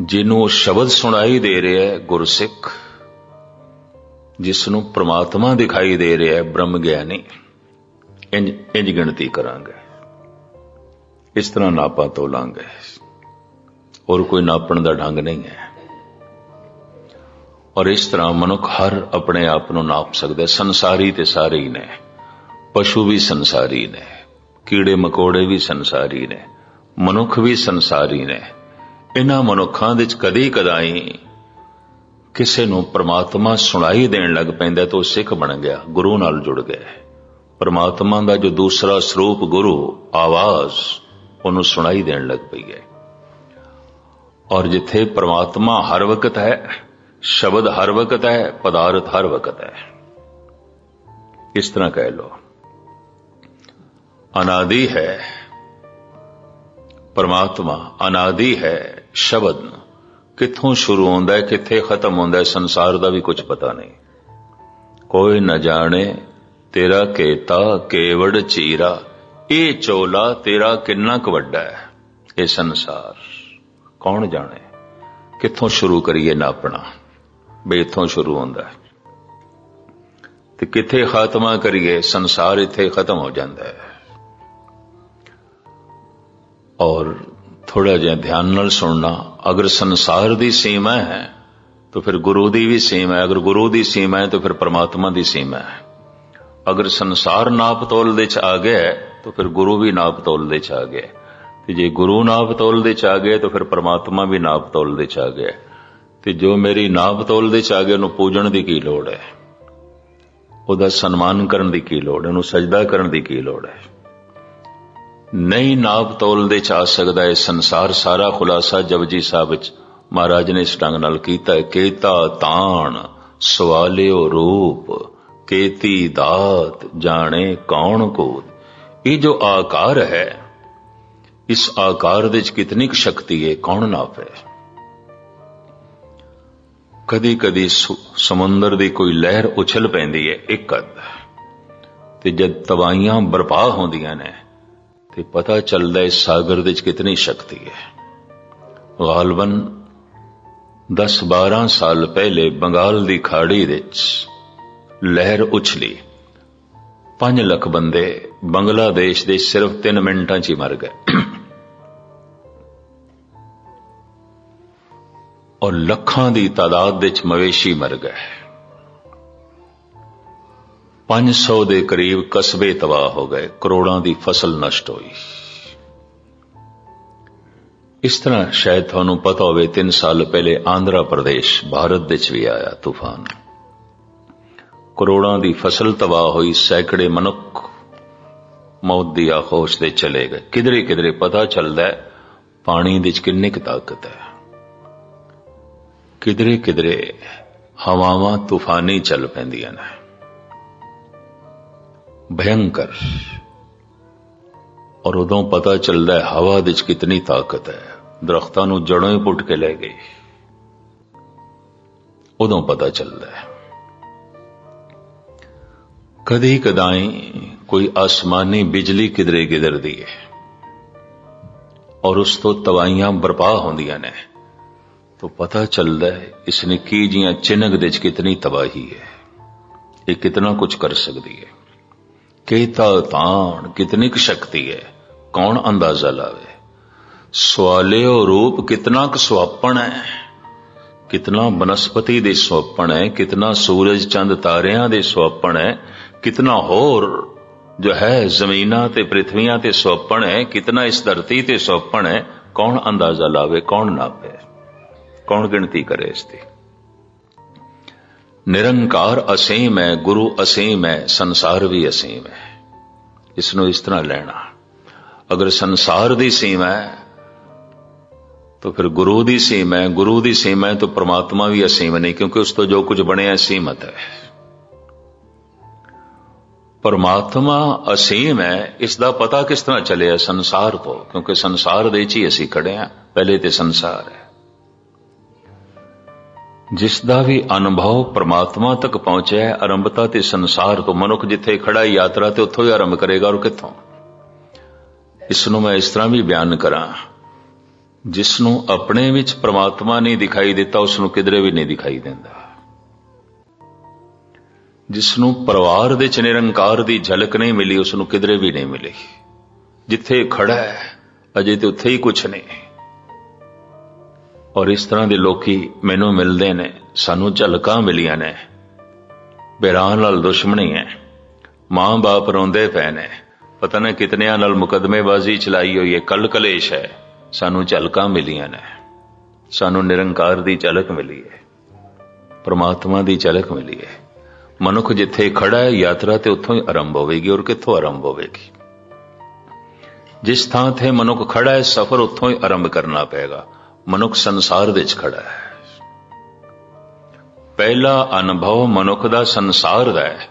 ਜਿਹਨੂੰ ਉਹ ਸ਼ਬਦ ਸੁਣਾਈ ਦੇ ਰਿਹਾ ਹੈ, ਗੁਰਸਿੱਖ ਜਿਸ ਨੂੰ ਪ੍ਰਮਾਤਮਾ ਦਿਖਾਈ ਦੇ ਰਿਹਾ ਹੈ, ਬ੍ਰਹਮ ਗਿਆਨੀ, ਇੰਜ ਇੰਜ ਗਿਣਤੀ ਕਰਾਂਗੇ। ਇਸ ਤਰ੍ਹਾਂ ਨਾਪਾ ਤੋਲਾਂਗੇ ਔਰ ਕੋਈ ਨਾਪਣ ਦਾ ਢੰਗ ਨਹੀਂ ਹੈ। ਔਰ ਇਸ ਤਰ੍ਹਾਂ ਮਨੁੱਖ ਹਰ ਆਪਣੇ ਆਪ ਨੂੰ ਨਾਪ ਸਕਦਾ ਸੰਸਾਰੀ ਤੇ ਸਾਰੇ ਹੀ ਨੇ। ਪਸ਼ੂ ਵੀ ਸੰਸਾਰੀ ਨੇ। ਕੀੜੇ ਮਕੌੜੇ ਵੀ ਸੰਸਾਰੀ ਨੇ। ਮਨੁੱਖ ਵੀ ਸੰਸਾਰੀ ਨੇ। ਇਹਨਾਂ ਮਨੁੱਖਾਂ ਦੇ ਵਿੱਚ ਕਦੀ ਕਦਾਈ ਕਿਸੇ ਨੂੰ ਪ੍ਰਮਾਤਮਾ ਸੁਣਾਈ ਦੇਣ ਲੱਗ ਪੈਂਦਾ ਤਾਂ ਉਹ ਸਿੱਖ ਬਣ ਗਿਆ, ਗੁਰੂ ਨਾਲ ਜੁੜ ਗਿਆ ਪ੍ਰਮਾਤਮਾ ਦਾ ਜੋ ਦੂਸਰਾ ਸਰੂਪ ਗੁਰੂ, ਆਵਾਜ਼, ਉਹਨੂੰ ਸੁਣਾਈ ਦੇਣ ਲੱਗ ਪਈ ਹੈ। ਔਰ ਜਿੱਥੇ ਪ੍ਰਮਾਤਮਾ ਹਰ ਵਕਤ ਹੈ, ਸ਼ਬਦ ਹਰ ਵਕਤ ਹੈ, ਪਦਾਰਥ ਹਰ ਵਕਤ ਹੈ। ਇਸ ਤਰ੍ਹਾਂ ਕਹਿ ਲੋ ਅਨਾਦੀ ਹੈ, ਪਰਮਾਤਮਾ ਅਨਾਦੀ ਹੈ ਸ਼ਬਦ ਕਿੱਥੋਂ ਸ਼ੁਰੂ ਹੁੰਦਾ ਹੈ, ਕਿੱਥੇ ਖਤਮ ਹੁੰਦਾ ਹੈ, ਸੰਸਾਰ ਦਾ ਵੀ ਕੁਝ ਪਤਾ ਨਹੀਂ। ਕੋਈ ਨਾ ਜਾਣੇ ਤੇਰਾ ਕੇਤਾ ਕੇਵੜ ਚੀਰਾ, ਇਹ ਚੋਲਾ ਤੇਰਾ ਕਿੰਨਾ ਕੁ ਵੱਡਾ ਹੈ, ਇਹ ਸੰਸਾਰ। ਕੌਣ ਜਾਣੇ? ਕਿੱਥੋਂ ਸ਼ੁਰੂ ਕਰੀਏ ਨਾਪਣਾ ਬਈ ਇੱਥੋਂ ਸ਼ੁਰੂ ਹੁੰਦਾ ਹੈ। ਤੇ ਕਿੱਥੇ ਖਾਤਮਾ ਕਰੀਏ? ਸੰਸਾਰ ਇੱਥੇ ਖਤਮ ਹੋ ਜਾਂਦਾ ਹੈ। ਔਰ ਥੋੜਾ ਜਿਹਾ ਧਿਆਨ ਨਾਲ ਸੁਣਨਾ, ਅਗਰ ਸੰਸਾਰ ਦੀ ਸੀਮਾ ਹੈ, ਤਾਂ ਫਿਰ ਗੁਰੂ ਦੀ ਵੀ ਸੀਮਾ ਹੈ, ਅਗਰ ਗੁਰੂ ਦੀ ਸੀਮਾ ਹੈ, ਤਾਂ ਫਿਰ ਪਰਮਾਤਮਾ ਦੀ ਸੀਮਾ ਹੈ ਅਗਰ ਸੰਸਾਰ ਨਾਪ ਤੋਲ ਦੇ ਚ ਆ ਗਿਆ ਤਾਂ ਫਿਰ ਗੁਰੂ ਵੀ ਨਾਪ ਤੋਲ ਦੇ ਚ ਆ ਗਿਆ ਹੈ। ਤੇ ਜੇ ਗੁਰੂ ਨਾਪ ਤੋਲ ਦੇ ਚ ਆ ਗਏ ਤਾਂ ਫਿਰ ਪਰਮਾਤਮਾ ਵੀ ਨਾਪ ਤੋਲ ਦੇ ਚ ਆ ਗਿਆ ਹੈ। ਤੇ ਜੋ ਮੇਰੀ ਨਾਪ ਤੋਲ ਦੇ ਚ ਆ ਗਿਆ, ਉਹਨੂੰ ਪੂਜਣ ਦੀ ਕੀ ਲੋੜ ਹੈ ਉਹਦਾ ਸਨਮਾਨ ਕਰਨ ਦੀ ਕੀ ਲੋੜ ਹੈ ਉਹਨੂੰ ਸਜਦਾ ਕਰਨ ਦੀ ਕੀ ਲੋੜ ਹੈ ਨਹੀਂ ਨਾਪ ਤੋਲ ਦੇ ਚ ਆ ਸਕਦਾ ਇਹ ਸੰਸਾਰ ਸਾਰਾ ਖੁਲਾਸਾ ਜਪਜੀ ਸਾਹਿਬ ਵਿੱਚ। ਮਹਾਰਾਜ ਨੇ ਇਸ ਢੰਗ ਨਾਲ ਕੀਤਾ ਹੈ, ਕੇਤਾ ਤਾਣ, ਸਵਾਲਿਓ ਰੂਪ, ਕੇਤੀ ਦਾਤ, ਜਾਣੇ ਕੌਣ ਕੋ ਇਹ ਜੋ ਆਕਾਰ ਹੈ, ਇਸ ਆਕਾਰ ਦੇ ਵਿੱਚ ਕਿਤਨੀ ਕੁ ਸ਼ਕਤੀ ਹੈ, ਕੌਣ ਨਾਪੇ ਕਦੀ ਕਦੀ ਸਮੁੰਦਰ ਦੀ ਕੋਈ ਲਹਿਰ ਉਛਲ ਪੈਂਦੀ ਹੈ, ਇੱਕ ਅੱਧ। ਤੇ ਜਦ ਤਵਾਈਆਂ ਬਰਪਾ ਹੁੰਦੀਆਂ ਨੇ ਤੇ ਪਤਾ ਚੱਲਦਾ ਹੈ ਸਾਗਰ ਦੇ ਵਿੱਚ ਕਿਤਨੀ ਸ਼ਕਤੀ ਹੈ। ਗਾਲਬਨ 10-12 ਸਾਲ ਪਹਿਲੇ ਬੰਗਾਲ ਦੀ ਖਾੜੀ ਵਿੱਚ ਲਹਿਰ ਉਛਲੀ। 5 ਲੱਖ ਬੰਦੇ ਬੰਗਲਾਦੇਸ਼ ਦੇ ਸਿਰਫ 3 ਮਿੰਟਾਂ 'ਚ ਹੀ ਮਰ ਗਏ। ਔਰ ਲੱਖਾਂ ਦੀ ਤਾਦਾਦ ਵਿੱਚ ਮਵੇਸ਼ੀ ਮਰ ਗਏ। 500 ਦੇ ਕਰੀਬ ਕਸਬੇ ਤਬਾਹ ਹੋ ਗਏ, ਕਰੋੜਾਂ ਦੀ ਫਸਲ ਨਸ਼ਟ ਹੋਈ। ਇਸ ਤਰ੍ਹਾਂ ਸ਼ਾਇਦ ਤੁਹਾਨੂੰ ਪਤਾ ਹੋਵੇ 3 ਸਾਲ ਪਹਿਲੇ ਆਂਧਰਾ ਪ੍ਰਦੇਸ਼ ਭਾਰਤ ਵਿੱਚ ਵੀ ਆਇਆ ਤੂਫਾਨ। ਕਰੋੜਾਂ ਦੀ ਫਸਲ ਤਬਾਹ ਹੋਈ, ਸੈਂਕੜੇ ਮਨੁੱਖ ਮੌਤ ਦੀ ਆਖੋਸ਼ ਦੇ ਚਲੇ ਗਏ। ਕਿਧਰੇ ਕਿਧਰੇ ਪਤਾ ਚੱਲਦਾ ਹੈ, ਪਾਣੀ ਵਿੱਚ ਕਿੰਨੀ ਕੁ ਤਾਕਤ ਹੈ। ਕਿਧਰੇ ਕਿਧਰੇ ਹਵਾਵਾਂ ਤੂਫਾਨੀ ਚੱਲ ਪੈਂਦੀਆਂ ਨੇ। ਭਯੰਕਰ ਔਰ ਉਦੋਂ ਪਤਾ ਚੱਲਦਾ ਹੈ ਹਵਾ ਵਿੱਚ ਕਿਤਨੀ ਤਾਕਤ ਹੈ ਦਰਖਤਾਂ ਨੂੰ ਜੜੋਂ ਹੀ ਪੁੱਟ ਕੇ ਲੈ ਗਈ ਉਦੋਂ ਪਤਾ ਚੱਲਦਾ ਹੈ ਕਦੀ ਕਦਾਈ ਕੋਈ ਆਸਮਾਨੀ ਬਿਜਲੀ ਕਿਧਰੇ ਗਿਰਦੀ ਹੈ ਔਰ ਉਸ ਤੋਂ ਤਵਾਈਆਂ ਬਰਪਾ ਹੁੰਦੀਆਂ ਨੇ तो पता चलता है इस निक्की जियां चिनक दे कितनी तबाही है ये कितना कुछ कर सकती है ਕੇਤਲ ਤਾਣ, ਕਿਤਨੀ ਕੁ ਸ਼ਕਤੀ ਹੈ? ਕੌਣ ਅੰਦਾਜ਼ਾ ਲਾਵੇ? ਸਵਾਲਿਓ ਰੂਪ ਕਿਤਨਾ ਕੁ ਸੁਆਪਣ ਹੈ? ਕਿਤਨਾ ਬਨਸਪਤੀ ਦੇ ਸੁਆਪਣ ਹੈ? ਕਿਤਨਾ ਸੂਰਜ ਚੰਦ ਤਾਰਿਆਂ ਦੇ ਸੁਆਪਣ ਹੈ? ਕਿਤਨਾ ਹੋਰ ਜੋ ਹੈ, ਜ਼ਮੀਨਾਂ ਤੇ ਪ੍ਰithviਆਂ ਤੇ ਸੁਆਪਣ ਹੈ? ਕਿਤਨਾ ਇਸ ਧਰਤੀ ਤੇ ਸੁਆਪਣ ਹੈ? ਕੌਣ ਅੰਦਾਜ਼ਾ ਲਾਵੇ? ਕੌਣ ਨਾਪੇ? ਕੌਣ ਗਿਣਤੀ ਕਰੇ ਇਸ ਦੀ? ਨਿਰੰਕਾਰ ਅਸੀਮ ਹੈ ਗੁਰੂ ਅਸੀਮ ਹੈ ਸੰਸਾਰ ਵੀ ਅਸੀਮ ਹੈ ਇਸ ਨੂੰ ਇਸ ਤਰ੍ਹਾਂ ਲੈਣਾ ਅਗਰ ਸੰਸਾਰ ਦੀ ਸੀਮਾ ਹੈ ਤਾਂ ਫਿਰ ਗੁਰੂ ਦੀ ਸੀਮਾ ਹੈ ਗੁਰੂ ਦੀ ਸੀਮਾ ਹੈ ਤਾਂ ਪ੍ਰਮਾਤਮਾ ਵੀ ਅਸੀਮ ਨਹੀਂ ਕਿਉਂਕਿ ਉਸ ਤੋਂ ਜੋ ਕੁਝ ਬਣਿਆ ਸੀਮਤ ਹੈ ਪਰਮਾਤਮਾ ਅਸੀਮ ਹੈ ਇਸ ਦਾ ਪਤਾ ਕਿਸ ਤਰ੍ਹਾਂ ਚੱਲਿਆ ਸੰਸਾਰ ਤੋਂ ਕਿਉਂਕਿ ਸੰਸਾਰ ਦੇ ਵਿੱਚ ਹੀ ਅਸੀਂ ਖੜੇ ਹਾਂ ਪਹਿਲੇ ਤੇ ਸੰਸਾਰ ਹੈ ਜਿਸ ਦਾ ਵੀ ਅਨੁਭਵ ਪ੍ਰਮਾਤਮਾ ਤੱਕ ਪਹੁੰਚਿਆ ਹੈ, ਆਰੰਭਤਾ ਤੇ ਸੰਸਾਰ ਤੋਂ ਮਨੁੱਖ ਜਿੱਥੇ ਖੜਾ ਯਾਤਰਾ ਤੇ ਉੱਥੋਂ ਹੀ ਆਰੰਭ ਕਰੇਗਾ ਔਰ ਕਿੱਥੋਂ? ਇਸ ਨੂੰ ਮੈਂ ਇਸ ਤਰ੍ਹਾਂ ਵੀ ਬਿਆਨ ਕਰਾਂ। ਜਿਸ ਨੂੰ ਆਪਣੇ ਵਿੱਚ ਪ੍ਰਮਾਤਮਾ ਨਹੀਂ ਦਿਖਾਈ ਦਿੱਤਾ, ਉਸ ਨੂੰ ਕਿਧਰੇ ਵੀ ਨਹੀਂ ਦਿਖਾਈ ਦਿੰਦਾ। ਜਿਸ ਨੂੰ ਪਰਿਵਾਰ ਦੇ ਚ ਨਿਰੰਕਾਰ ਦੀ ਝਲਕ ਨਹੀਂ ਮਿਲੀ, ਉਸ ਨੂੰ ਕਿਧਰੇ ਵੀ ਨਹੀਂ ਮਿਲੀ। ਜਿੱਥੇ ਖੜਾ ਹੈ, ਅਜੇ ਤੇ ਉੱਥੇ ਹੀ ਕੁਝ ਨਹੀਂ। ਔਰ ਇਸ ਤਰ੍ਹਾਂ ਦੇ ਲੋਕੀ ਮੈਨੂੰ ਮਿਲਦੇ ਨੇ, ਸਾਨੂੰ ਝਲਕਾਂ ਮਿਲੀਆਂ ਨੇ। ਬਿਰਾਂ ਨਾਲ ਦੁਸ਼ਮਣੀ ਹੈ। ਮਾਂ-ਬਾਪ ਰੋਂਦੇ ਪਏ ਨੇ। ਪਤਾ ਨਾ ਕਿਤਨਿਆਂ ਨਾਲ ਮੁਕਦਮੇਬਾਜ਼ੀ ਚਲਾਈ ਹੋਈ ਹੈ ਕੱਲ ਕਲੇਸ਼ ਹੈ। ਸਾਨੂੰ ਝਲਕਾਂ ਮਿਲੀਆਂ ਨੇ। ਸਾਨੂੰ ਨਿਰੰਕਾਰ ਦੀ ਝਲਕ ਮਿਲੀ ਹੈ। ਪਰਮਾਤਮਾ ਦੀ ਝਲਕ ਮਿਲੀ ਹੈ। ਮਨੁੱਖ ਜਿੱਥੇ ਖੜਾ ਹੈ, ਯਾਤਰਾ ਤੇ ਉੱਥੋਂ ਹੀ ਆਰੰਭ ਹੋਵੇਗੀ ਔਰ ਕਿੱਥੋਂ ਆਰੰਭ ਹੋਵੇਗੀ? ਜਿਸ ਥਾਂ ਤੇ ਮਨੁੱਖ ਖੜਾ ਹੈ, ਸਫ਼ਰ ਉੱਥੋਂ ਹੀ ਆਰੰਭ ਕਰਨਾ ਪਏਗਾ। ਮਨੁੱਖ ਸੰਸਾਰ ਵਿੱਚ ਖੜਾ ਹੈ। ਪਹਿਲਾ ਅਨੁਭਵ ਮਨੁੱਖ ਦਾ ਸੰਸਾਰ ਦਾ ਹੈ।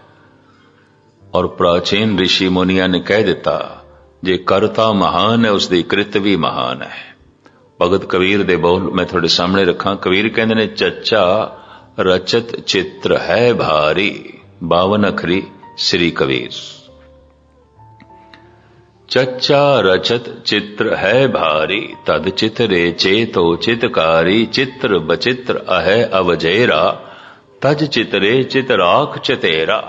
ਔਰ ਪ੍ਰਾਚੀਨ ઋષਿ ਮੁਨੀਆਂ ਨੇ ਕਹਿ ਦਿੱਤਾ, ਜੇ ਕਰਤਾ ਮਹਾਨ ਹੈ ਉਸ ਦੀ ਕ੍ਰਿਤ ਵੀ ਮਹਾਨ ਹੈ। ਭਗਤ ਕਬੀਰ ਦੇ ਬੋਲ ਮੈਂ ਤੁਹਾਡੇ ਸਾਹਮਣੇ ਰੱਖਾਂ। ਕਬੀਰ ਕਹਿੰਦੇ ਨੇ, ਚੱਚਾ ਰਚਤ ਚਿੱਤਰ ਹੈ ਭਾਰੀ 52 ਅਖਰੀ ਸ੍ਰੀ ਕਬੀਰ। ਚੱਚਾ ਰਚਤ ਚਿੱਤਰ ਹੈ ਭਾਰੀ ਤਦ ਚਿਤਰੇ ਚੇਤੋ ਚਿਤਕਾਰੀ ਚਿੱਤਰ ਬਚਿੱਤਰ ਅਹੈ ਅਵਜੇਰਾ ਤਜ ਚਿਤਰੇ ਚਿਤਰਾਖ ਚਤੇਰਾ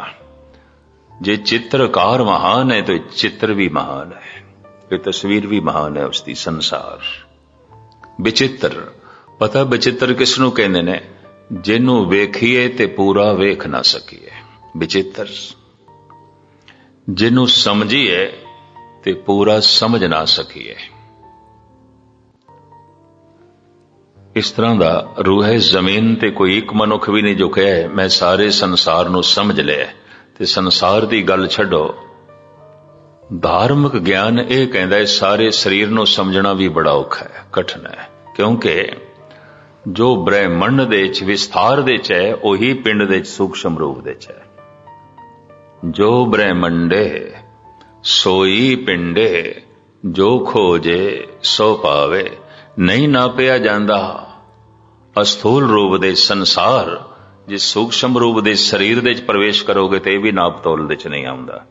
ਜੇ ਚਿੱਤਰਕਾਰ ਮਹਾਨ ਹੈ ਤੇ ਚਿੱਤਰ ਵੀ ਮਹਾਨ ਹੈ ਇਹ ਤਸਵੀਰ ਵੀ ਮਹਾਨ ਹੈ ਉਸ ਦੀ ਸੰਸਾਰ ਵਿਚਿੱਤਰ ਪਤਾ ਵਿਚਿੱਤਰ ਕਿਸ ਨੂੰ ਕਹਿੰਦੇ ਨੇ ਜਿਹਨੂੰ ਵੇਖੀਏ ਤੇ ਪੂਰਾ ਵੇਖ ਨਾ ਸਕੀਏ ਵਿਚਿੱਤਰ ਜਿਹਨੂੰ ਸਮਝੀਏ ਤੇ ਪੂਰਾ ਸਮਝ ਨਾ ਸਕੀਏ। ਇਸ ਤਰ੍ਹਾਂ ਦਾ ਰੂਹੇ ਜ਼ਮੀਨ ਤੇ ਕੋਈ ਇੱਕ ਮਨੁੱਖ ਵੀ ਨਹੀਂ ਜੋ ਕਹੇ ਮੈਂ ਸਾਰੇ ਸੰਸਾਰ ਨੂੰ ਸਮਝ ਲਿਆ ਤੇ ਸੰਸਾਰ ਦੀ ਗੱਲ ਛੱਡੋ। ਧਾਰਮਿਕ ਗਿਆਨ ਇਹ ਕਹਿੰਦਾ ਹੈ, ਸਾਰੇ ਸਰੀਰ ਨੂੰ ਸਮਝਣਾ ਵੀ ਬੜਾ ਔਖਾ ਹੈ, ਕਠਿਨ ਹੈ। ਕਿਉਂਕਿ ਜੋ ਬ੍ਰਹਿਮੰਡ ਦੇ ਵਿੱਚ ਵਿਸਥਾਰ ਦੇ ਚ ਹੈ, ਉਹੀ ਪਿੰਡ ਦੇ ਵਿੱਚ ਸੂਖਸ਼ਮ ਰੂਪ ਦੇ ਚ ਹੈ। ਜੋ ਬ੍ਰਹਿਮੰਡੇ ਸੋਈ ਪਿੰਡੇ, ਜੋ ਖੋਜੇ ਸੋ ਪਾਵੇ, ਨਹੀਂ ਨਾਪਿਆ ਜਾਂਦਾ। ਅਸਥੂਲ ਰੂਪ ਦੇ ਸੰਸਾਰ ਜੇ ਸੂਖਸ਼ਮ ਰੂਪ ਦੇ ਸਰੀਰ ਦੇ ਵਿੱਚ ਪ੍ਰਵੇਸ਼ ਕਰੋਗੇ ਤੇ ਇਹ ਵੀ ਨਾਪ ਤੋਲ ਦੇ ਚ ਨਹੀਂ ਆਉਂਦਾ।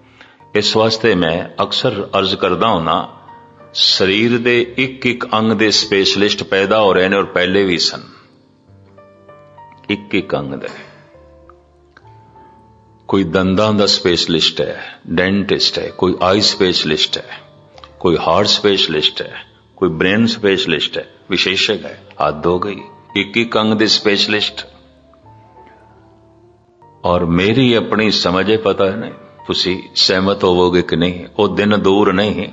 ਇਸ ਵਾਸਤੇ ਮੈਂ ਅਕਸਰ ਅਰਜ਼ ਕਰਦਾ ਹਾਂ ਸਰੀਰ ਦੇ ਇੱਕ ਇੱਕ ਅੰਗ ਦੇ ਸਪੈਸ਼ਲਿਸਟ ਪੈਦਾ ਹੋ ਰਹੇ ਨੇ ਔਰ ਪਹਿਲੇ ਵੀ ਸਨ। ਇੱਕ ਇੱਕ ਅੰਗ ਦੇ। ਕੋਈ ਦੰਦਾਂ ਦਾ ਸਪੈਸ਼ਲਿਸਟ ਹੈ ਡੈਂਟਿਸਟ ਹੈ ਕੋਈ ਆਈ ਸਪੈਸ਼ਲਿਸਟ ਹੈ ਕੋਈ ਹਾਰਟ ਸਪੈਸ਼ਲਿਸਟ ਹੈ ਕੋਈ ਬ੍ਰੇਨ ਸਪੈਸ਼ਲਿਸਟ ਹੈ ਵਿਸ਼ੇਸ਼ਕ ਹੈ ਹੱਦ ਹੋ ਗਈ ਇੱਕ ਇੱਕ ਅੰਗ ਦੇ ਸਪੈਸ਼ਲਿਸਟ ਔਰ ਮੇਰੀ ਆਪਣੀ ਸਮਝੇ ਪਤਾ ਨਹੀਂ ਤੁਸੀਂ ਸਹਿਮਤ ਹੋਵੋਗੇ ਕਿ ਨਹੀਂ ਉਹ ਦਿਨ ਦੂਰ ਨਹੀਂ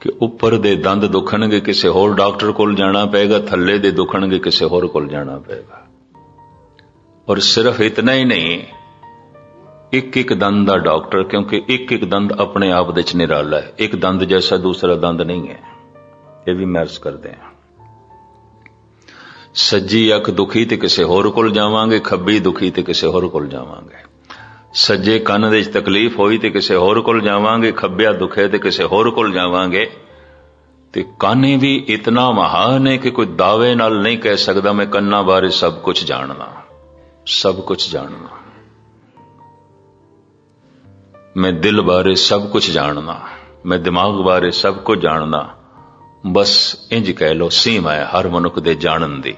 ਕਿ ਉੱਪਰ ਦੇ ਦੰਦ ਦੁਖਣਗੇ ਕਿਸੇ ਹੋਰ ਡਾਕਟਰ ਕੋਲ ਜਾਣਾ ਪਏਗਾ ਥੱਲੇ ਦੇ ਦੁਖਣਗੇ ਕਿਸੇ ਹੋਰ ਕੋਲ ਜਾਣਾ ਪਏਗਾ ਔਰ ਸਿਰਫ ਇਤਨਾ ਹੀ ਨਹੀਂ ਇੱਕ ਇੱਕ ਦੰਦ ਦਾ ਡਾਕਟਰ, ਕਿਉਂਕਿ ਇੱਕ ਇੱਕ ਦੰਦ ਆਪਣੇ ਆਪ ਦੇ ਚ ਨਿਰਾਲਾ ਹੈ। ਇੱਕ ਦੰਦ ਜੈਸਾ ਦੂਸਰਾ ਦੰਦ ਨਹੀਂ ਹੈ। ਇਹ ਵੀ ਮਰਜ਼ ਕਰਦੇ ਹਾਂ। ਸੱਜੀ ਅੱਖ ਦੁਖੀ ਤੇ ਕਿਸੇ ਹੋਰ ਕੋਲ ਜਾਵਾਂਗੇ, ਖੱਬੀ ਦੁਖੀ ਤੇ ਕਿਸੇ ਹੋਰ ਕੋਲ ਜਾਵਾਂਗੇ। ਸੱਜੇ ਕੰਨ ਦੇ ਵਿੱਚ ਤਕਲੀਫ ਹੋਈ ਤੇ ਕਿਸੇ ਹੋਰ ਕੋਲ ਜਾਵਾਂਗੇ, ਖੱਬਿਆ ਦੁਖੇ ਤੇ ਕਿਸੇ ਹੋਰ ਕੋਲ ਜਾਵਾਂਗੇ। ਤੇ ਕੰਨ ਵੀ ਇਤਨਾ ਮਹਾਨ ਹੈ ਕਿ ਕੋਈ ਦਾਅਵੇ ਨਾਲ ਨਹੀਂ ਕਹਿ ਸਕਦਾ, ਮੈਂ ਕੰਨਾਂ ਬਾਰੇ ਸਭ ਕੁਝ ਜਾਣਦਾ ਸਭ ਕੁਝ ਜਾਣਦਾ ਮੈਂ ਦਿਲ ਬਾਰੇ ਸਭ ਕੁਝ ਜਾਣਨਾ ਮੈਂ ਦਿਮਾਗ ਬਾਰੇ ਸਭ ਕੁਝ ਜਾਣਨਾ ਬਸ ਇੰਜ ਕਹਿ ਲੋ ਸੀਮਾ ਹੈ ਹਰ ਮਨੁੱਖ ਦੇ ਜਾਣਨ ਦੀ।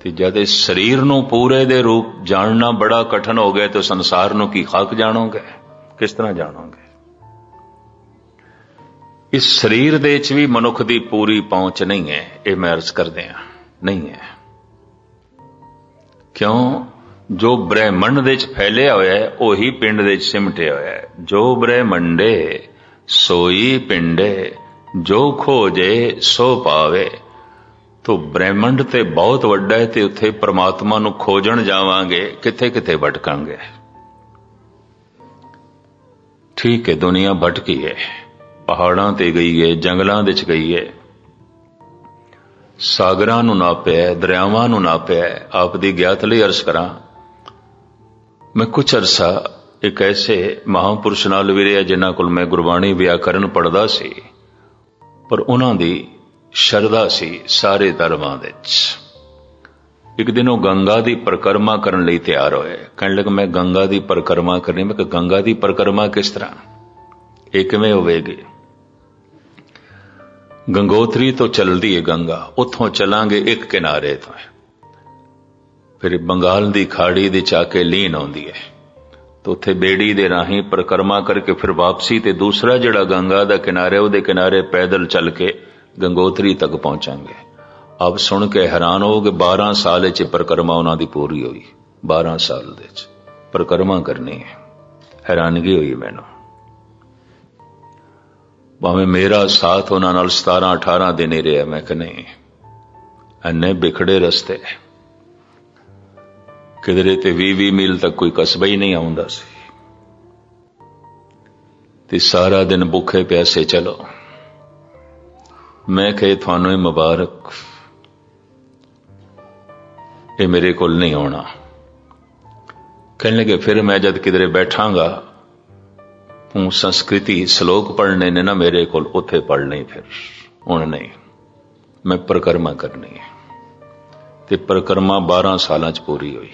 ਤੇ ਜਦ ਇਸ ਸਰੀਰ ਨੂੰ ਪੂਰੇ ਦੇ ਰੂਪ ਜਾਣਨਾ ਬੜਾ ਕਠਨ ਹੋ ਗਿਆ, ਤਾਂ ਸੰਸਾਰ ਨੂੰ ਕੀ ਖਾਕ ਜਾਣੋਗੇ? ਕਿਸ ਤਰ੍ਹਾਂ ਜਾਣੋਗੇ? ਇਸ ਸਰੀਰ ਦੇ ਵਿੱਚ ਵੀ ਮਨੁੱਖ ਦੀ ਪੂਰੀ ਪਹੁੰਚ ਨਹੀਂ ਹੈ, ਇਹ ਮੈਂ ਅਰਜ਼ ਕਰਦੇ ਹਾਂ। ਨਹੀਂ ਹੈ। ਕਿਉਂ? ਜੋ ਬ੍ਰਹਿਮੰਡ ਦੇ ਵਿੱਚ ਫੈਲਿਆ ਹੋਇਆ ਹੈ, ਉਹੀ ਪਿੰਡ ਦੇ ਵਿੱਚ ਸਿਮਟਿਆ ਹੋਇਆ ਹੈ। ਜੋ ਬ੍ਰਹਿਮੰਡੇ, ਸੋਈ ਪਿੰਡੇ, ਜੋ ਖੋਜੇ, ਸੋ ਪਾਵੇ। ਤੋ ਬ੍ਰਹਿਮੰਡ ਤੇ ਬਹੁਤ ਵੱਡਾ ਹੈ ਤੇ ਉੱਥੇ ਪ੍ਰਮਾਤਮਾ ਨੂੰ ਖੋਜਣ ਜਾਵਾਂਗੇ ਕਿੱਥੇ ਕਿੱਥੇ ਭਟਕਾਂਗੇ। ਠੀਕ ਹੈ, ਦੁਨੀਆ ਭਟਕੀ ਹੈ। ਪਹਾੜਾਂ ਤੇ ਗਈ ਹੈ, ਜੰਗਲਾਂ ਵਿੱਚ ਗਈ ਹੈ। ਸਾਗਰਾਂ ਨੂੰ ਨਾਪਿਆ ਦਰਿਆਵਾਂ ਨੂੰ ਨਾਪਿਆ ਆਪ ਦੀ ਗਿਆਤ ਲਈ ਅਰਜ਼ ਕਰਾਂ ਮੈਂ ਕੁਝ ਅਰਸਾ ਇੱਕ ਐਸੇ ਮਹਾਪੁਰਸ਼ ਨਾਲ ਵੀ ਰਿਹਾ ਜਿਨ੍ਹਾਂ ਕੋਲ ਮੈਂ ਗੁਰਬਾਣੀ ਵਿਆਕਰਨ ਪੜਦਾ ਸੀ, ਪਰ ਉਹਨਾਂ ਦੀ ਸ਼ਰਧਾ ਸੀ ਸਾਰੇ ਧਰਮਾਂ ਵਿੱਚ। ਇੱਕ ਦਿਨ ਉਹ ਗੰਗਾ ਦੀ ਪਰਕਰਮਾ ਕਰਨ ਲਈ ਤਿਆਰ ਹੋਏ। ਕਹਿਣ ਲੱਗੇ, ਮੈਂ ਗੰਗਾ ਦੀ ਪਰਕਰਮਾ ਕਰਨੀ, ਮੈਂ ਕਿ ਗੰਗਾ ਦੀ ਪਰਕਰਮਾ ਕਿਸ ਤਰ੍ਹਾਂ? ਇਹ ਕਿਵੇਂ ਹੋਵੇਗੀ? ਗੰਗੋਤਰੀ ਤੋਂ ਚੱਲਦੀ ਹੈ ਗੰਗਾ, ਉੱਥੋਂ ਚੱਲਾਂਗੇ ਇੱਕ ਕਿਨਾਰੇ ਤੋਂ। ਫਿਰ ਬੰਗਾਲ ਦੀ ਖਾੜੀ ਦੇ ਚਾ ਕੇ ਲੀਨ ਆਉਂਦੀ ਹੈ। ਤਾਂ ਉੱਥੇ ਬੇੜੀ ਦੇ ਰਾਹੀਂ ਪ੍ਰਕਰਮਾ ਕਰਕੇ ਫਿਰ ਵਾਪਸੀ ਤੇ ਦੂਸਰਾ ਜਿਹੜਾ ਗੰਗਾ ਦਾ ਕਿਨਾਰਾ, ਉਹਦੇ ਕਿਨਾਰੇ ਪੈਦਲ ਚੱਲ ਕੇ ਗੰਗੋਤਰੀ ਤੱਕ ਪਹੁੰਚਾਂਗੇ। ਅਬ ਸੁਣ ਕੇ ਹੈਰਾਨ ਹੋਗੇ 12 ਸਾਲ ਵਿੱਚ ਪ੍ਰਕਰਮਾ ਉਹਨਾਂ ਦੀ ਪੂਰੀ ਹੋਈ। 12 ਸਾਲ ਦੇ ਚ ਪ੍ਰਕਰਮਾ ਕਰਨੀ ਹੈ। ਹੈਰਾਨਗੀ ਹੋਈ ਮੈਨੂੰ। ਭਾਵੇਂ ਮੇਰਾ ਸਾਥ ਉਹਨਾਂ ਨਾਲ 17 18 ਦਿਨ ਹੀ ਰਿਹਾ, ਮੈਂ ਕਿ ਨਹੀਂ। ਐਨੇ ਵਿਖੜੇ ਰਸਤੇ। ਕਿਧਰੇ ਤੇ 20 20 ਮੀਲ ਤੱਕ ਕੋਈ ਕਸਬਾ ਹੀ ਨਹੀਂ ਆਉਂਦਾ ਸੀ। ਤੇ ਸਾਰਾ ਦਿਨ ਭੁੱਖੇ ਪਿਆਸੇ ਚਲੋ। ਮੈਂ ਕਹੇ ਤੁਹਾਨੂੰ ਇਹ ਮੁਬਾਰਕ। ਇਹ ਮੇਰੇ ਕੋਲ ਨਹੀਂ ਆਉਣਾ। ਕਹਿਣ ਲੱਗੇ, ਫਿਰ ਮੈਂ ਜਦ ਕਿਧਰੇ ਬੈਠਾਂਗਾ, ਤੂੰ ਸੰਸਕ੍ਰਿਤੀ ਸ਼ਲੋਕ ਪੜ੍ਹਨੇ ਨੇ ਨਾ ਮੇਰੇ ਕੋਲ, ਉੱਥੇ ਪੜ੍ਹਨੇ ਫਿਰ। ਹੁਣ ਨਹੀਂ, ਮੈਂ ਪ੍ਰਕਰਮਾ ਕਰਨੀ ਹੈ। ਤੇ ਪ੍ਰਕਰਮਾ 12 ਸਾਲਾਂ ਚ ਪੂਰੀ ਹੋਈ।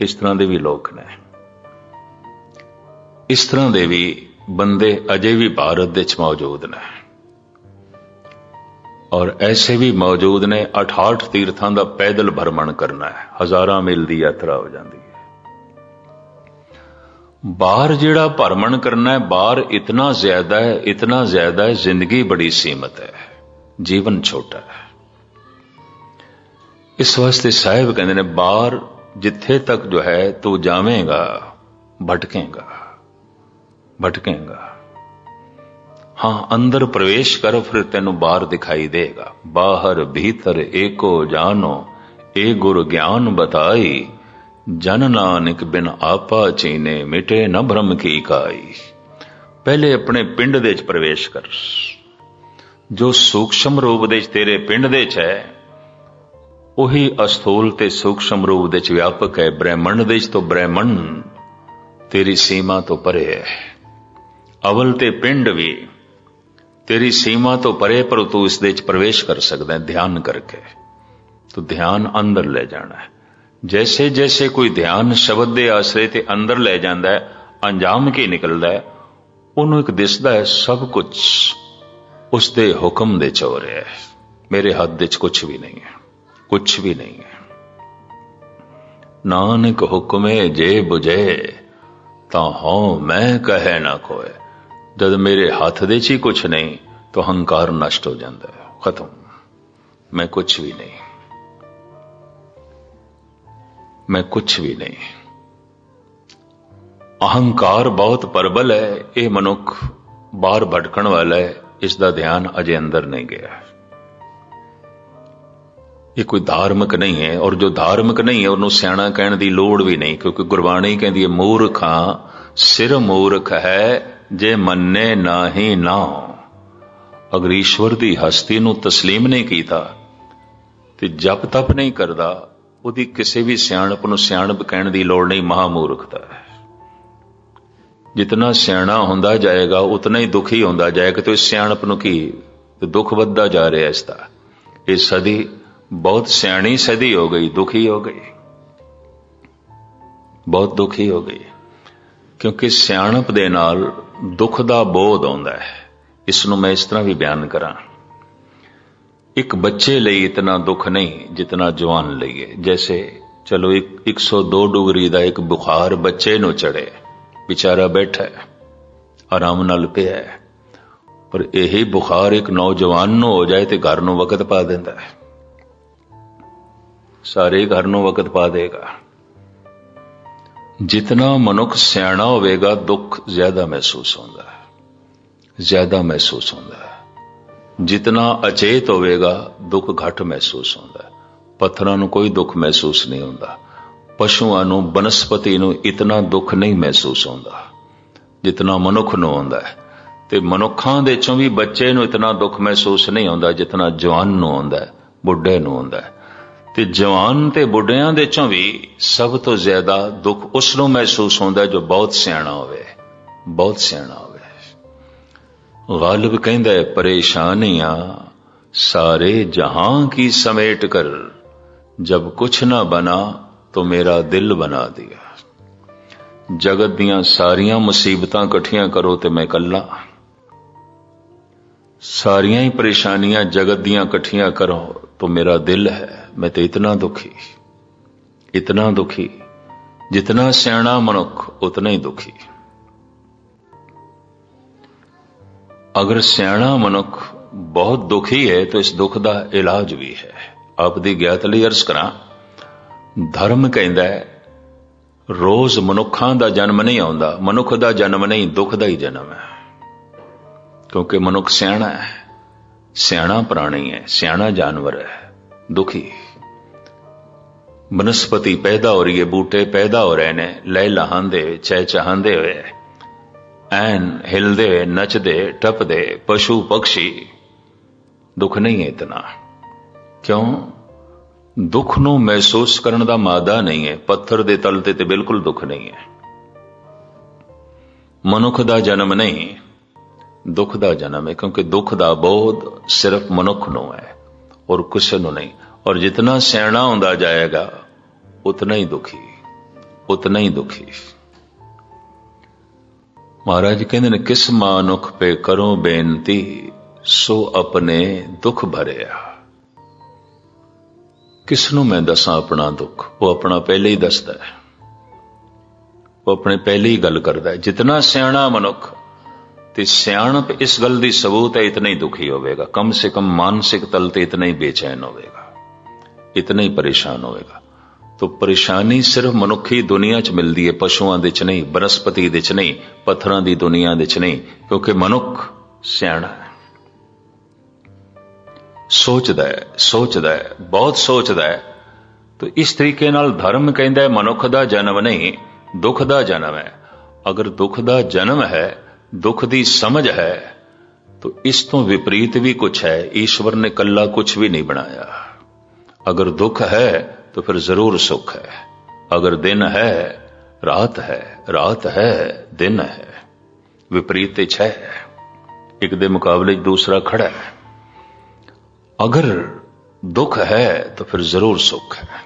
ਇਸ ਤਰ੍ਹਾਂ ਦੇ ਵੀ ਲੋਕ ਨੇ। ਇਸ ਤਰ੍ਹਾਂ ਦੇ ਵੀ ਬੰਦੇ ਅਜੇ ਵੀ ਭਾਰਤ ਦੇ ਚ ਮੌਜੂਦ ਨੇ। ਔਰ ਐਸੇ ਵੀ ਮੌਜੂਦ ਨੇ 68 ਤੀਰਥਾਂ ਦਾ ਪੈਦਲ ਭਰਮਣ ਕਰਨਾ ਹੈ। ਹਜ਼ਾਰਾਂ ਮੀਲ ਦੀ ਯਾਤਰਾ ਹੋ ਜਾਂਦੀ ਹੈ। ਬਾਹਰ ਜਿਹੜਾ ਭਰਮਣ ਕਰਨਾ ਹੈ, ਬਾਹਰ ਇਤਨਾ ਜ਼ਿਆਦਾ ਹੈ, ਇਤਨਾ ਜ਼ਿਆਦਾ ਹੈ, ਜ਼ਿੰਦਗੀ ਬੜੀ ਸੀਮਤ ਹੈ। ਜੀਵਨ ਛੋਟਾ ਹੈ। ਇਸ ਵਾਸਤੇ ਸਾਹਿਬ ਕਹਿੰਦੇ ਨੇ, ਬਾਹਰ ਜਿੱਥੇ ਤੱਕ ਜੋ ਹੈ ਤੂੰ ਜਾਵੇਂਗਾ, ਭਟਕੇਗਾ ਭਟਕੇਗਾ। ਹਾਂ, ਅੰਦਰ ਪ੍ਰਵੇਸ਼ ਕਰ, ਫਿਰ ਤੈਨੂੰ ਬਾਹਰ ਦਿਖਾਈ ਦੇਗਾ। ਬਾਹਰ ਭੀਤਰ ਏਕੋ ਜਾਨੋ, ਏ ਗੁਰ ਗਿਆਨ ਬਤਾਈ। ਜਨ ਨਾਨਕ ਬਿਨ ਆਪਾ ਚੀਨੇ, ਮਿਟੇ ਨ ਭ੍ਰਮ ਕੀ ਕਾਈ। ਪਹਿਲੇ ਆਪਣੇ ਪਿੰਡ ਦੇ ਵਿੱਚ ਪ੍ਰਵੇਸ਼ ਕਰ। ਜੋ ਸੂਖਸ਼ਮ ਰੂਪ ਦੇ ਵਿੱਚ ਤੇਰੇ ਪਿੰਡ ਦੇ ਵਿੱਚ ਹੈ ਉਹੀ ਅਸਥੂਲ ਤੇ ਸੂਖਸ਼ਮ ਰੂਪ ਦੇ ਵਿੱਚ ਵਿਆਪਕ ਹੈ। ਬ੍ਰਹਿਮੰਡ ਦੇ ਵਿੱਚ ਤੋਂ ਬ੍ਰਹਮੰਡ ਤੇਰੀ ਸੀਮਾ ਤੋਂ ਪਰੇ ਹੈ। ਅਵਲ ਤੇ ਪਿੰਡ ਵੀ ਤੇਰੀ ਸੀਮਾ ਤੋਂ ਪਰੇ, ਪਰ ਤੂੰ ਇਸ ਦੇ ਵਿੱਚ ਪ੍ਰਵੇਸ਼ ਕਰ ਸਕਦਾ ਹੈ, ਧਿਆਨ ਕਰਕੇ। ਤੂੰ ਧਿਆਨ ਅੰਦਰ ਲੈ ਜਾਣਾ ਹੈ। ਜੈਸੇ ਜੈਸੇ ਕੋਈ ਧਿਆਨ ਸ਼ਬਦ ਦੇ ਆਸਰੇ ਤੇ ਅੰਦਰ ਲੈ ਜਾਂਦਾ ਹੈ, ਅੰਜਾਮ ਕੀ ਨਿਕਲਦਾ ਹੈ, ਉਹਨੂੰ ਇੱਕ ਦਿਸਦਾ ਹੈ, ਸਭ ਕੁਝ ਉਸ ਦੇ ਹੁਕਮ ਦੇ ਚ ਹੋ ਰਿਹਾ ਹੈ। ਮੇਰੇ ਹੱਥ ਦੇ ਚ ਕੁਝ ਵੀ ਨਹੀਂ ਹੈ। ਕੁਝ ਵੀ ਨਹੀਂ ਹੈ। ਨਾਨਕ ਹੁਕਮੇ ਜੇ 부ਝੇ ਤਾਂ ਹਉ ਮੈਂ ਕਹੇ ਨਾ ਕੋਏ ਜਦ ਮੇਰੇ ਹੱਥ ਦੇ ਚ ਹੀ ਕੁਛ ਨਹੀਂ, ਤਾਂ ਹੰਕਾਰ ਨਸ਼ਟ ਹੋ ਜਾਂਦਾ ਹੈ। ਖਤਮ। ਮੈਂ ਕੁਛ ਵੀ ਨਹੀਂ। ਮੈਂ ਕੁਛ ਵੀ ਨਹੀਂ। ਅਹੰਕਾਰ ਬਹੁਤ ਪਰਬਲ ਹੈ। ਇਹ ਮਨੁੱਖ ਬਾਹਰ ਭਟਕਣ ਵਾਲਾ ਹੈ। ਇਸ ਦਾ ਧਿਆਨ ਅਜੇ ਅੰਦਰ ਨਹੀਂ ਗਿਆ। ਇਹ ਕੋਈ ਧਾਰਮਿਕ ਨਹੀਂ ਹੈ ਔਰ ਜੋ ਧਾਰਮਿਕ ਨਹੀਂ ਹੈ ਉਹਨੂੰ ਸਿਆਣਾ ਕਹਿਣ ਦੀ ਲੋੜ ਵੀ ਨਹੀਂ, ਕਿਉਂਕਿ ਗੁਰਬਾਣੀ ਕਹਿੰਦੀ ਹੈ, ਮੂਰਖਾਂ ਸਿਰ ਮੂਰਖ ਹੈ, ਜੇ ਮੰਨੇ ਨਾਹੀ ਨਾ ਅਗਰ ਈਸ਼ਵਰ ਦੀ ਹਸਤੀ ਨੂੰ ਤਸਲੀਮ ਨਹੀਂ ਕੀਤਾ ਤੇ ਜਪ ਤਪ ਨਹੀਂ ਕਰਦਾ, ਉਹਦੀ ਕਿਸੇ ਵੀ ਸਿਆਣਪ ਨੂੰ ਸਿਆਣਪ ਕਹਿਣ ਦੀ ਲੋੜ ਨਹੀਂ, ਮਹਾਮੂਰਖਤਾ ਹੈ। ਜਿਤਨਾ ਸਿਆਣਾ ਹੁੰਦਾ ਜਾਏਗਾ, ਉਤਨਾ ਹੀ ਦੁਖੀ ਹੁੰਦਾ ਜਾਏਗਾ, ਤੇ ਇਸ ਸਿਆਣਪ ਨੂੰ ਕੀ? ਤੇ ਦੁੱਖ ਵੱਧਦਾ ਜਾ ਰਿਹਾ ਇਸ ਦਾ। ਇਹ ਸਦੀ ਬਹੁਤ ਸਿਆਣੀ ਸਦੀ ਹੋ ਗਈ, ਦੁਖੀ ਹੋ ਗਈ। ਬਹੁਤ ਦੁਖੀ ਹੋ ਗਈ। ਕਿਉਂਕਿ ਸਿਆਣਪ ਦੇ ਨਾਲ ਦੁੱਖ ਦਾ ਬੋਧ ਆਉਂਦਾ ਹੈ। ਇਸ ਨੂੰ ਮੈਂ ਇਸ ਤਰ੍ਹਾਂ ਵੀ ਬਿਆਨ ਕਰਾਂ। ਇੱਕ ਬੱਚੇ ਲਈ ਇਤਨਾ ਦੁੱਖ ਨਹੀਂ, ਜਿਤਨਾ ਜਵਾਨ ਲਈ ਹੈ ਜੈਸੇ, ਚਲੋ ਇੱਕ 102 ਡਿਗਰੀ ਦਾ ਇੱਕ ਬੁਖਾਰ ਬੱਚੇ ਨੂੰ ਚੜੇ ਵਿਚਾਰਾ ਬੈਠਾ ਹੈ, ਆਰਾਮ ਨਾਲ ਪਿਆ ਹੈ। ਪਰ ਇਹੀ ਬੁਖਾਰ ਇੱਕ ਨੌਜਵਾਨ ਨੂੰ ਹੋ ਜਾਏ ਤੇ ਘਰ ਨੂੰ ਵਕਤ ਪਾ ਦਿੰਦਾ ਹੈ। ਸਾਰੇ ਘਰ ਨੂੰ ਵਕਤ ਪਾ ਦੇਗਾ। ਜਿਤਨਾ ਮਨੁੱਖ ਸਿਆਣਾ ਹੋਵੇਗਾ, ਦੁੱਖ ਜ਼ਿਆਦਾ ਮਹਿਸੂਸ ਹੁੰਦਾ ਹੈ। ਜ਼ਿਆਦਾ ਮਹਿਸੂਸ ਹੁੰਦਾ ਹੈ। ਜਿਤਨਾ ਅਚੇਤ ਹੋਵੇਗਾ, ਦੁੱਖ ਘੱਟ ਮਹਿਸੂਸ ਹੁੰਦਾ ਹੈ। ਪੱਥਰਾਂ ਨੂੰ ਕੋਈ ਦੁੱਖ ਮਹਿਸੂਸ ਨਹੀਂ ਹੁੰਦਾ। ਪਸ਼ੂਆਂ ਨੂੰ, ਬਨਸਪਤੀ ਨੂੰ ਇਤਨਾ ਦੁੱਖ ਨਹੀਂ ਮਹਿਸੂਸ ਹੁੰਦਾ। ਜਿਤਨਾ ਮਨੁੱਖ ਨੂੰ ਹੁੰਦਾ ਹੈ। ਤੇ ਮਨੁੱਖਾਂ ਦੇ ਚੋਂ ਵੀ ਬੱਚੇ ਨੂੰ ਇਤਨਾ ਦੁੱਖ ਮਹਿਸੂਸ ਨਹੀਂ ਹੁੰਦਾ ਜਿਤਨਾ ਜਵਾਨ ਨੂੰ ਹੁੰਦਾ ਹੈ, ਬੁੱਢੇ ਨੂੰ ਹੁੰਦਾ ਹੈ। ਤੇ ਜਵਾਨ ਤੇ ਬੁੱਢਿਆਂ ਦੇ ਚੋਂ ਵੀ ਸਭ ਤੋਂ ਜ਼ਿਆਦਾ ਦੁੱਖ ਉਸ ਨੂੰ ਮਹਿਸੂਸ ਹੁੰਦਾ ਜੋ ਬਹੁਤ ਸਿਆਣਾ ਹੋਵੇ, ਬਹੁਤ ਸਿਆਣਾ ਹੋਵੇ। ਗਾਲਬ ਕਹਿੰਦਾ ਹੈ, ਪਰੇਸ਼ਾਨੀਆਂ ਸਾਰੇ ਜਹਾਂ ਕੀ ਸਮੇਟ ਕਰ, ਜਬ ਕੁਛ ਨਾ ਬਨਾ ਤੋ ਮੇਰਾ ਦਿਲ ਬਣਾ ਦਿਆ। ਜਗਤ ਦੀਆਂ ਸਾਰੀਆਂ ਮੁਸੀਬਤਾਂ ਇਕੱਠੀਆਂ ਕਰੋ ਤੇ ਮੈਂ ਇਕੱਲਾ। ਸਾਰੀਆਂ ਹੀ ਪਰੇਸ਼ਾਨੀਆਂ ਜਗਤ ਦੀਆਂ ਇਕੱਠੀਆਂ ਕਰੋ ਤੋ ਮੇਰਾ ਦਿਲ ਹੈ। मैं तो इतना दुखी इतना दुखी जितना सियाणा मनुख उतना ही दुखी अगर ਸਿਆਣਾ ਮਨੁੱਖ ਬਹੁਤ ਦੁਖੀ ਹੈ ਤਾਂ ਇਸ ਦੁੱਖ ਦਾ ਇਲਾਜ ਵੀ ਹੈ ਆਪ ਦੀ ਗਿਆਤ ਲਈ ਅਰਜ਼ ਕਰਾਂ ਧਰਮ ਕਹਿੰਦਾ ਹੈ ਰੋਜ਼ ਮਨੁੱਖਾਂ ਦਾ ਜਨਮ ਨਹੀਂ ਆਉਂਦਾ ਮਨੁੱਖ ਦਾ ਜਨਮ ਨਹੀਂ ਦੁੱਖ ਦਾ ਹੀ ਜਨਮ ਹੈ ਕਿਉਂਕਿ ਮਨੁੱਖ ਸਿਆਣਾ ਹੈ ਸਿਆਣਾ ਪ੍ਰਾਣੀ ਹੈ ਸਿਆਣਾ ਜਾਨਵਰ ਹੈ ਦੁਖੀ ਬਨਸਪਤੀ ਪੈਦਾ ਹੋ ਰਹੀ ਹੈ, ਬੂਟੇ ਪੈਦਾ ਹੋ ਰਹੇ ਨੇ, ਲੈ ਲਹਾਂਦੇ, ਚਹਿ ਚਹਾਂਦੇ ਹੋਏ ਐਨ ਹਿਲਦੇ ਹੋਏ, ਨੱਚਦੇ, ਟੱਪਦੇ, ਪਸ਼ੂ ਪਕਸ਼ੀ। ਦੁੱਖ ਨਹੀਂ ਹੈ ਇਤਨਾ। ਕਿਉਂ? ਦੁੱਖ ਨੂੰ ਮਹਿਸੂਸ ਕਰਨ ਦਾ ਮਾਦਾ ਨਹੀਂ ਹੈ, ਪੱਥਰ ਦੇ ਤਲ ਤੇ ਤੇ ਬਿਲਕੁਲ ਦੁੱਖ ਨਹੀਂ ਹੈ। ਮਨੁੱਖ ਦਾ ਜਨਮ ਨਹੀਂ, ਦੁੱਖ ਦਾ ਜਨਮ ਹੈ, ਕਿਉਂਕਿ ਦੁੱਖ ਦਾ ਬੋਧ ਸਿਰਫ ਮਨੁੱਖ ਨੂੰ ਹੈ, ਔਰ ਕਿਸੇ ਨੂੰ ਨਹੀਂ। ਔਰ ਜਿਤਨਾ ਸਿਆਣਾ ਹੁੰਦਾ ਜਾਏਗਾ, ਉਤਨਾ ਹੀ ਦੁਖੀ, ਉਤਨਾ ਹੀ ਦੁਖੀ। ਮਹਾਰਾਜ ਕਹਿੰਦੇ ਨੇ, ਕਿਸ ਮਾਨੁਖ ਪੇ ਕਰੋ ਬੇਨਤੀ, ਸੋ ਆਪਣੇ ਦੁੱਖ ਭਰਿਆ। ਕਿਸ ਨੂੰ ਮੈਂ ਦੱਸਾਂ ਆਪਣਾ ਦੁੱਖ? ਉਹ ਆਪਣਾ ਪਹਿਲੇ ਹੀ ਦੱਸਦਾ ਹੈ। ਉਹ ਆਪਣੇ ਪਹਿਲੇ ਹੀ ਗੱਲ ਕਰਦਾ ਹੈ। ਜਿਤਨਾ ਸਿਆਣਾ ਮਨੁੱਖ, ਤੇ ਸਿਆਣਪ ਇਸ ਗੱਲ ਦੀ ਸਬੂਤ ਹੈ, ਇਤਨਾ ਹੀ ਦੁਖੀ ਹੋਵੇਗਾ। ਕਮ ਸੇ ਕਮ ਮਾਨਸਿਕ ਤਲ ਤੇ ਇਤਨਾ ਹੀ ਬੇਚੈਨ ਹੋਵੇਗਾ। ਇਤਨਾ ਹੀ ਪਰੇਸ਼ਾਨ ਹੋਵੇਗਾ ਤੋ ਪਰੇਸ਼ਾਨੀ ਸਿਰਫ ਮਨੁੱਖੀ ਦੁਨੀਆ 'ਚ ਮਿਲਦੀ ਹੈ ਪਸ਼ੂਆਂ ਦੇ 'ਚ ਨਹੀਂ ਬਨਸਪਤੀ ਦੇ 'ਚ ਨਹੀਂ ਪੱਥਰਾਂ ਦੀ ਦੁਨੀਆ ਦੇ 'ਚ ਨਹੀਂ ਕਿਉਂਕਿ ਮਨੁੱਖ ਸਿਆਣਾ ਹੈ ਸੋਚਦਾ ਹੈ ਸੋਚਦਾ ਹੈ ਬਹੁਤ ਸੋਚਦਾ ਹੈ ਤੋ ਇਸ ਤਰੀਕੇ ਨਾਲ ਧਰਮ ਕਹਿੰਦਾ ਹੈ ਮਨੁੱਖ ਦਾ ਜਨਮ ਨਹੀਂ ਦੁੱਖ ਦਾ ਜਨਮ ਹੈ ਅਗਰ ਦੁੱਖ ਦਾ ਜਨਮ ਹੈ ਦੁੱਖ ਦੀ ਸਮਝ ਹੈ ਤੋ ਇਸ ਤੋਂ ਵਿਪਰੀਤ ਵੀ ਕੁਝ ਹੈ ਈਸ਼ਵਰ ਨੇ ਕੱਲਾ ਕੁਝ ਵੀ ਨਹੀਂ ਬਣਾਇਆ ਅਗਰ ਦੁੱਖ ਹੈ तो फिर जरूर सुख है अगर दिन है रात है रात है दिन है विपरीत छह है एक दे मुकाबले दूसरा खड़ा है अगर दुख है तो फिर जरूर सुख है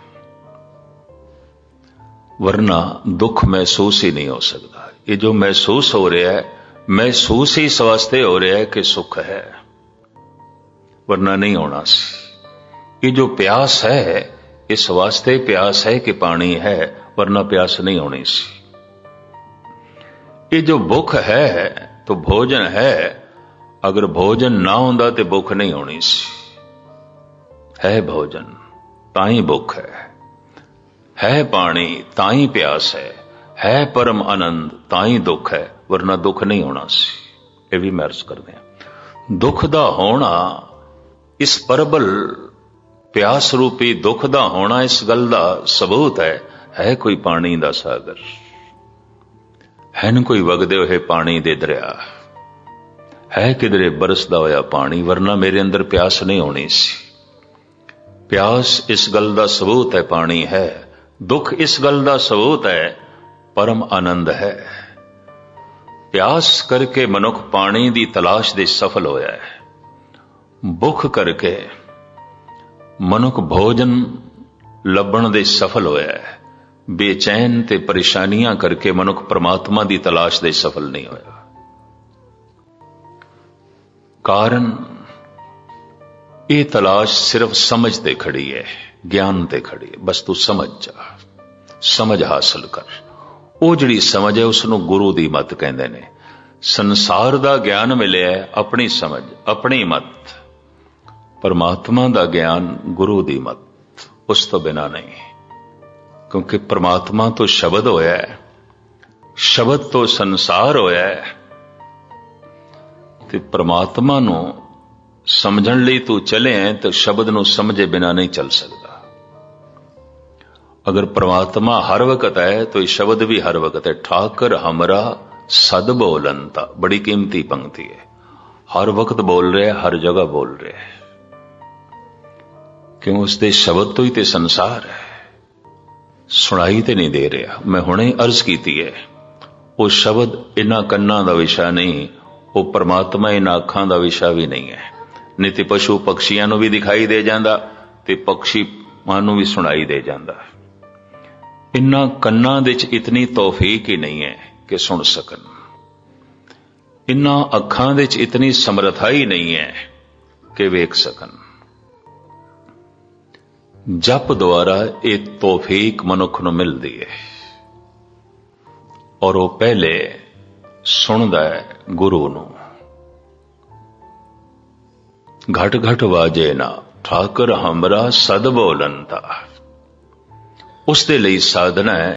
वरना दुख महसूस ही नहीं हो सकता ये जो महसूस हो रहा है महसूस ही इस वास्ते हो रहा है कि सुख है वरना नहीं होना सी ये जो प्यास है इस वास्ते प्यास है कि पानी है वरना प्यास नहीं होनी सी ये जो भुख है तो भोजन है अगर भोजन ना होता तो भुख नहीं होनी सी है भोजन ताई भुख है है पानी ताई प्यास है है परम आनंद ताई दुख है वरना दुख नहीं होना सी ये भी मैं अर्ज कर दिया दुख ਦਾ ਹੋਣਾ ਇਸ ਪਰਬਲ ਪਿਆਸ ਰੂਪੀ ਦੁੱਖ ਦਾ ਹੋਣਾ ਇਸ ਗੱਲ ਦਾ ਸਬੂਤ ਹੈ ਹੈ ਕੋਈ ਪਾਣੀ ਦਾ ਸਾਗਰ? ਹੈ ਨਾ ਕੋਈ ਵਗਦੇ ਹੋਏ ਪਾਣੀ ਦੇ ਦਰਿਆ। ਹੈ ਕਿਧਰੇ ਬਰਸਦਾ ਹੋਇਆ ਪਾਣੀ, ਵਰਨਾ ਮੇਰੇ ਅੰਦਰ ਪਿਆਸ ਨਹੀਂ ਹੋਣੀ ਸੀ। ਪਿਆਸ ਇਸ ਗੱਲ ਦਾ ਸਬੂਤ ਹੈ, ਪਾਣੀ ਹੈ। ਦੁੱਖ ਇਸ ਗੱਲ ਦਾ ਸਬੂਤ ਹੈ, ਪਰਮ ਆਨੰਦ ਹੈ। ਪਿਆਸ ਕਰਕੇ ਮਨੁੱਖ ਪਾਣੀ ਦੀ ਤਲਾਸ਼ ਦੇ ਸਫਲ ਹੋਇਆ ਹੈ। ਭੁੱਖ ਕਰਕੇ ਮਨੁੱਖ ਭੋਜਨ ਲੱਭਣ ਦੇ ਸਫਲ ਹੋਇਆ ਹੈ। ਬੇਚੈਨ ਤੇ ਪਰੇਸ਼ਾਨੀਆਂ ਕਰਕੇ ਮਨੁੱਖ ਪ੍ਰਮਾਤਮਾ ਦੀ ਤਲਾਸ਼ ਦੇ ਸਫਲ ਨਹੀਂ ਹੋਇਆ। ਕਾਰਨ? ਇਹ ਤਲਾਸ਼ ਸਿਰਫ ਸਮਝ ਤੇ ਖੜੀ ਹੈ, ਗਿਆਨ ਤੇ ਖੜੀ ਹੈ। ਬਸ ਤੂੰ ਸਮਝ ਜਾ, ਸਮਝ ਹਾਸਲ ਕਰ। ਉਹ ਜਿਹੜੀ ਸਮਝ ਹੈ ਉਸ ਨੂੰ ਗੁਰੂ ਦੀ ਮਤ ਕਹਿੰਦੇ ਨੇ। ਸੰਸਾਰ ਦਾ ਗਿਆਨ ਮਿਲਿਆ ਆਪਣੀ ਸਮਝ, ਆਪਣੀ ਮਤ। ਪਰਮਾਤਮਾ ਦਾ ਗਿਆਨ ਗੁਰੂ ਦੀ ਮਤ, ਉਸ ਤੋਂ ਬਿਨਾ ਨਹੀਂ। ਕਿਉਂਕਿ ਪਰਮਾਤਮਾ ਤੋਂ ਸ਼ਬਦ ਹੋਇਆ ਹੈ, ਸ਼ਬਦ ਤੋਂ ਸੰਸਾਰ ਹੋਇਆ ਹੈ। ਤੇ ਪਰਮਾਤਮਾ ਨੂੰ ਸਮਝਣ ਲਈ ਤੂੰ ਚਲੇ ਤਾਂ ਸ਼ਬਦ ਨੂੰ ਸਮਝੇ ਬਿਨਾ ਨਹੀਂ ਚੱਲ ਸਕਦਾ। ਅਗਰ ਪਰਮਾਤਮਾ ਹਰ ਵਕਤ ਹੈ ਤਾਂ ਇਹ ਸ਼ਬਦ ਵੀ ਹਰ ਵਕਤ ਹੈ। ਠਾਕਰ ਹਮਰਾ ਸਦ ਬੋਲੰਤਾ, ਬੜੀ ਕੀਮਤੀ ਪੰਕਤੀ ਹੈ। ਹਰ ਵਕਤ ਬੋਲ ਰਿਹਾ, ਹਰ ਜਗ੍ਹਾ ਬੋਲ ਰਿਹਾ ਹੈ। ਕਿਉਂ ਉਸ ਦੇ ਸ਼ਬਦ ਤੋਂ ਹੀ ਤੇ ਸੰਸਾਰ ਹੈ? ਸੁਣਾਈ ਤੇ ਨਹੀਂ ਦੇ ਰਿਹਾ। ਮੈਂ ਹੁਣੇ ਅਰਜ਼ ਕੀਤੀ ਹੈ। ਉਹ ਸ਼ਬਦ ਇਹਨਾਂ ਕੰਨਾਂ ਦਾ ਵਿਸ਼ਾ ਨਹੀਂ, ਉਹ ਪਰਮਾਤਮਾ ਇਹਨਾਂ ਅੱਖਾਂ ਦਾ ਵਿਸ਼ਾ ਵੀ ਨਹੀਂ ਹੈ। ਨਹੀਂ ਪਸ਼ੂ ਪਕਸ਼ੀਆਂ ਨੂੰ ਵੀ ਦਿਖਾਈ ਦੇ ਜਾਂਦਾ ਤੇ ਪਕਸ਼ੀ ਮਾਂ ਨੂੰ ਵੀ ਸੁਣਾਈ ਦੇ ਜਾਂਦਾ। ਇਹਨਾਂ ਕੰਨਾਂ ਦੇ ਵਿੱਚ ਇਤਨੀ ਤੌਫੀਕ ਹੀ ਨਹੀਂ ਹੈ ਕਿ ਸੁਣ ਸਕਣ। ਇਨ੍ਹਾਂ ਅੱਖਾਂ ਦੇ ਵਿੱਚ ਇਤਨੀ ਸਮਰੱਥਾ ਹੀ ਨਹੀਂ ਹੈ ਕਿ ਵੇਖ ਸਕਣ। ਜਪ ਦੁਆਰਾ ਇਹ ਤੋਫੀਕ ਮਨੁੱਖ ਨੂੰ ਮਿਲਦੀ ਹੈ। ਔਰ ਉਹ ਪਹਿਲੇ ਸੁਣਦਾ ਹੈ ਗੁਰੂ ਨੂੰ। ਘਟ ਘਟ ਵਾਜੇ ਨਾ, ਠਾਕਰ ਹਮਰਾ ਸਦ ਬੋਲੰਤਾ। ਉਸ ਦੇ ਲਈ ਸਾਧਨਾ ਹੈ